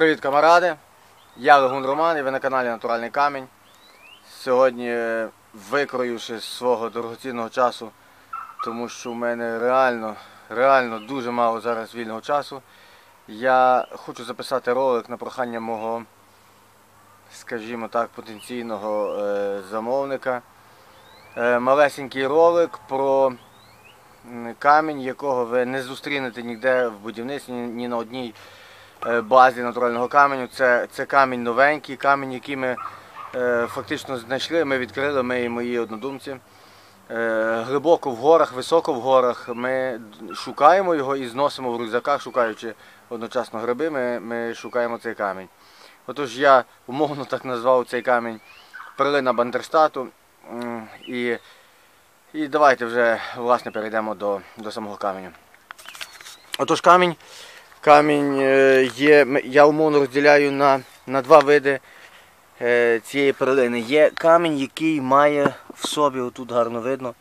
Привіт, камаради! Я Легун Роман і ви на каналі Натуральний Камінь. Сьогодні е, викроївши свого дорогоцінного часу, тому що в мене реально, реально дуже мало зараз вільного часу. Я хочу записати ролик на прохання мого, скажімо так, потенційного е, замовника. Е, малесенький ролик про камінь, якого ви не зустрінете ніде в будівництві, ні, на одній базі натурального каменю. Це, це камінь новенький, камінь, який ми е, фактично знайшли, ми відкрили, ми і мої однодумці. Е, глибоко в горах, високо в горах. Ми шукаємо його і зносимо в рюкзаках, шукаючи одночасно гриби, ми, ми шукаємо цей камінь. Отож я умовно так назвав цей камінь перлина Бандерштату. М, І, і давайте вже власне перейдемо до, до самого каменю. Отож камінь, камінь е, є, я умовно розділяю на, на два види е, цієї перлини. Є камінь, який має в собі, отут гарно видно,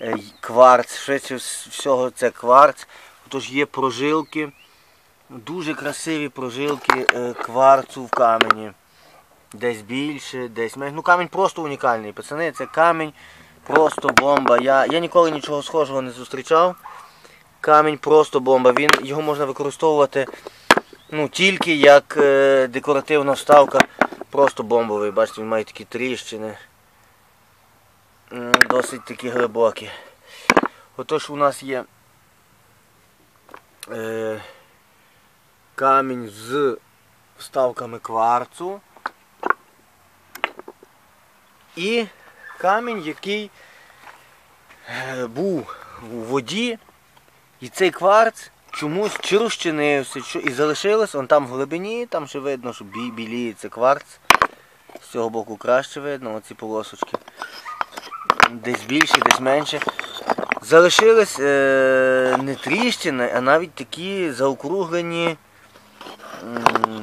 е, кварц. Швидше всього це кварц. Отож є прожилки, дуже красиві прожилки кварцу в камені. Десь більше, десь менше. Ну камінь просто унікальний. Пацани, це камінь просто бомба. Я, я ніколи нічого схожого не зустрічав. Камінь просто бомба. Він, його можна використовувати ну, тільки як е, декоративна вставка. Просто бомбовий. Бачите, він має такі тріщини. Досить такі глибокі. Отож у нас є е, камінь з вставками кварцу. І камінь, який е, був у воді, і цей кварц чомусь чи розчинився, чи- і залишилось, он там в глибині, там ще видно, що бі- біліється кварц. З цього боку краще видно, оці полосочки. Десь більше, десь менше. Залишились е, не тріщини, а навіть такі заокруглені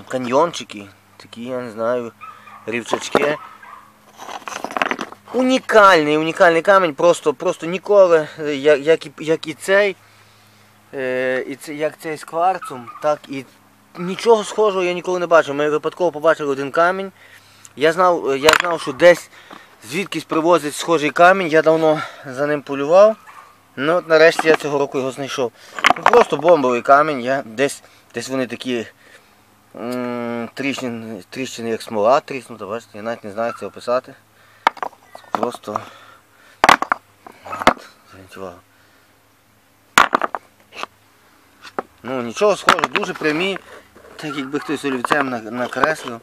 каньйончики, такі, я не знаю, рівчачки. Унікальний, унікальний камінь, просто, просто ніколи, е, як, як, і, як і цей, е, і це, як цей з кварцом, так і нічого схожого я ніколи не бачив. Ми випадково побачили один камінь. Я знав, е, я знав, що десь звідкись привозять схожий камінь, я давно за ним полював. Ну от нарешті я цього року його знайшов. Ну, просто бомбовий камінь, я десь, десь вони такі тріщини, тріщини як смола тріснута, бачите, я навіть не знаю як це описати. Просто От, зверніть увагу. Ну нічого схожого, дуже прямі, так якби хтось олівцем накреслив.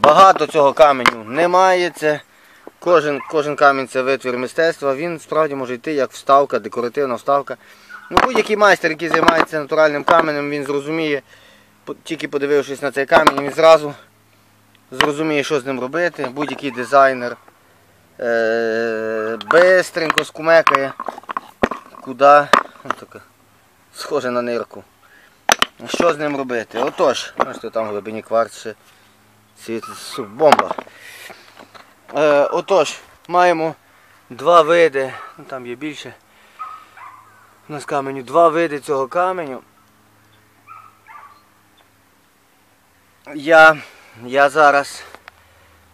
Багато цього каменю немає. Це кожен, кожен камінь це витвір мистецтва. Він справді може йти як вставка, декоративна вставка. Ну, будь-який майстер, який займається натуральним каменем, він зрозуміє, тільки подивившись на цей камінь, він зразу зрозуміє, що з ним робити. Будь-який дизайнер е- бистренько скумекає, куди. Ось така, схоже на нирку. Що з ним робити? Отож, бачите, там в глибині кварц ще світить бомба. Е, отож, маємо два види, ну там є більше. У нас каменю, два види цього каменю. Я, я зараз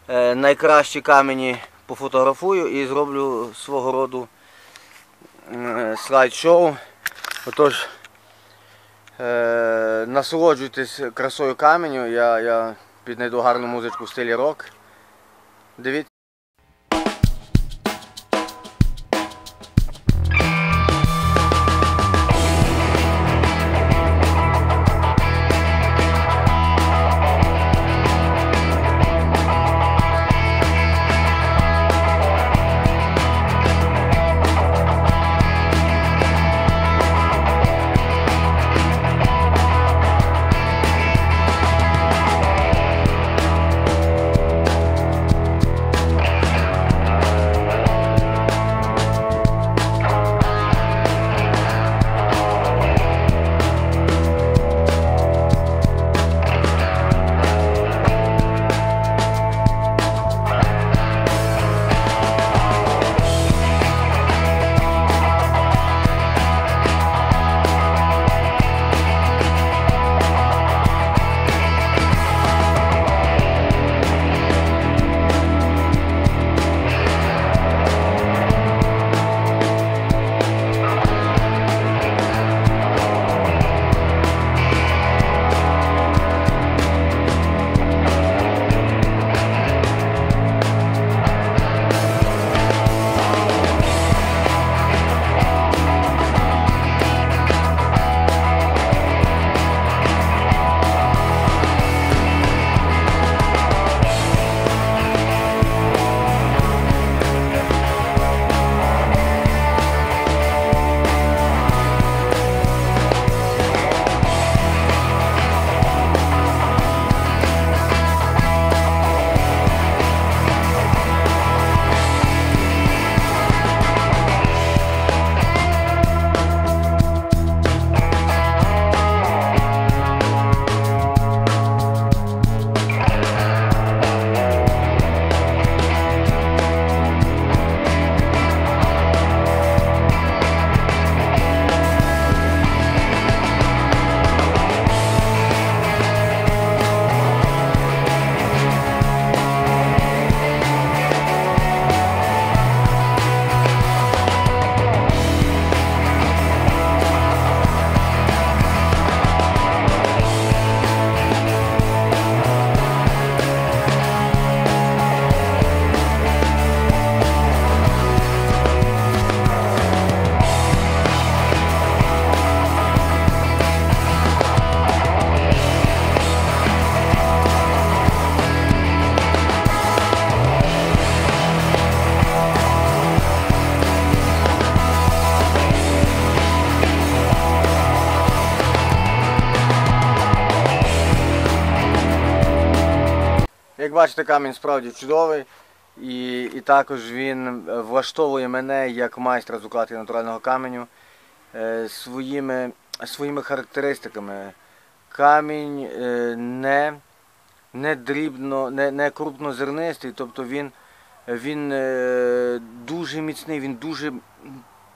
е, найкращі камені пофотографую і зроблю свого роду слайд-шоу. Отож, е, насолоджуйтесь красою каменю. Я, я піднайду гарну музичку в стилі рок. Дивіться. Бачите, камінь справді чудовий. І, і також він е, влаштовує мене як майстра з укладки натурального каменю е, своїми, своїми характеристиками. Камінь е, не, не дрібно, не, не крупнозернистий, тобто він, він е, дуже міцний, він дуже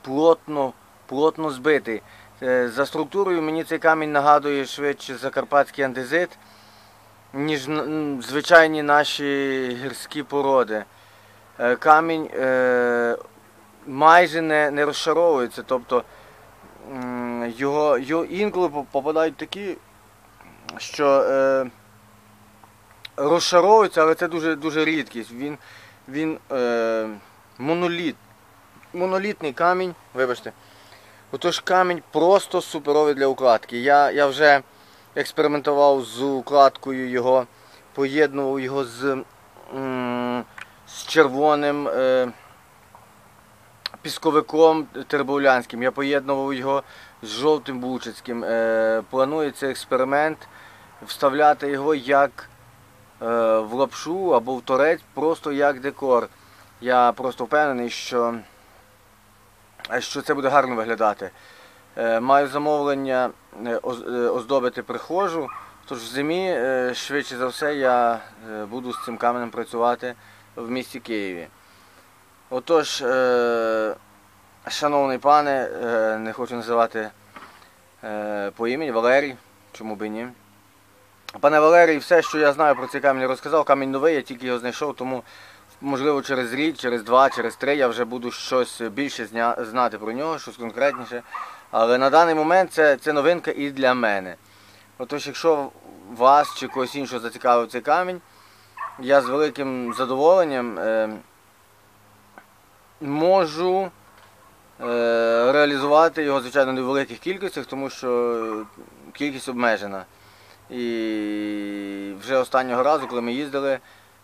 плотно, плотно збитий. Е, За структурою мені цей камінь нагадує швидше закарпатський андезит, ніж звичайні наші гірські породи. Е, Камінь е, майже не, не розшаровується, тобто його, його інколи попадають такі, що е, розшаровуються, але це дуже, дуже рідкість. Він, він моноліт. Монолітний камінь, вибачте. Отож камінь просто суперовий для укладки. Я, я вже експериментував з укладкою його, поєднував його з, з червоним е, пісковиком тербовлянським. Я поєднував його з жовтим бучицьким. Е, планується експеримент вставляти його як е, в лапшу або в торець, просто як декор. Я просто впевнений, що що це буде гарно виглядати. Маю замовлення оздобити прихожу, тож в зимі, е, швидше за все, я е, буду з цим каменем працювати в місті Києві. Отож, е, шановний пане, е, не хочу називати е, по імені Валерій, чому би ні. Пане Валерій, все, що я знаю про цей камінь, розказав. Камінь новий, я тільки його знайшов, тому можливо через рік, через два, через три я вже буду щось більше знати про нього, щось конкретніше. Але на даний момент це, це новинка і для мене. Отож, якщо вас чи когось іншого зацікавив цей камінь, я з великим задоволенням е, можу е, реалізувати його, звичайно, не в великих кількостях, тому що кількість обмежена. І вже останнього разу, коли ми їздили,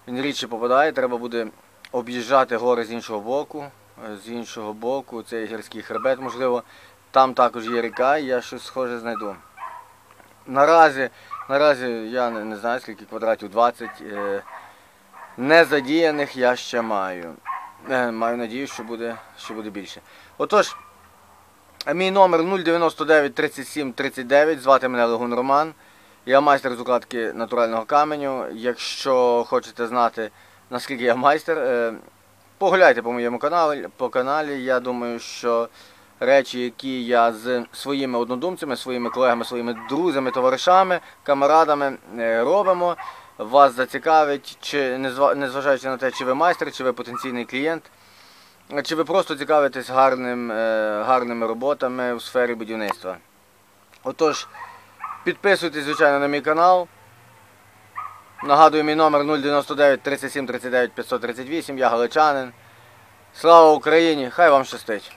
він рідше попадає, треба буде об'їжджати гори з іншого боку. З іншого боку, цей гірський хребет, можливо, там також є ріка, і я щось схоже знайду. Наразі, наразі я не, не знаю, скільки квадратів 20. Е, незадіяних я ще маю. Е, маю надію, що буде, що буде більше. Отож, мій номер 099 37 39, звати мене Легун Роман. Я майстер з укладки натурального каменю. Якщо хочете знати, наскільки я майстер, е, погуляйте по моєму каналі. По каналі. Я думаю, що речі, які я з своїми однодумцями, своїми колегами, своїми друзями, товаришами, камарадами е, робимо, вас зацікавить, чи незважаючи на те, чи ви майстер, чи ви потенційний клієнт. Чи ви просто цікавитесь гарним, е, гарними роботами у сфері будівництва? Отож, підписуйтесь, звичайно, на мій канал. Нагадую, мій номер 099 37 39 538, я галичанин. Слава Україні! Хай вам щастить!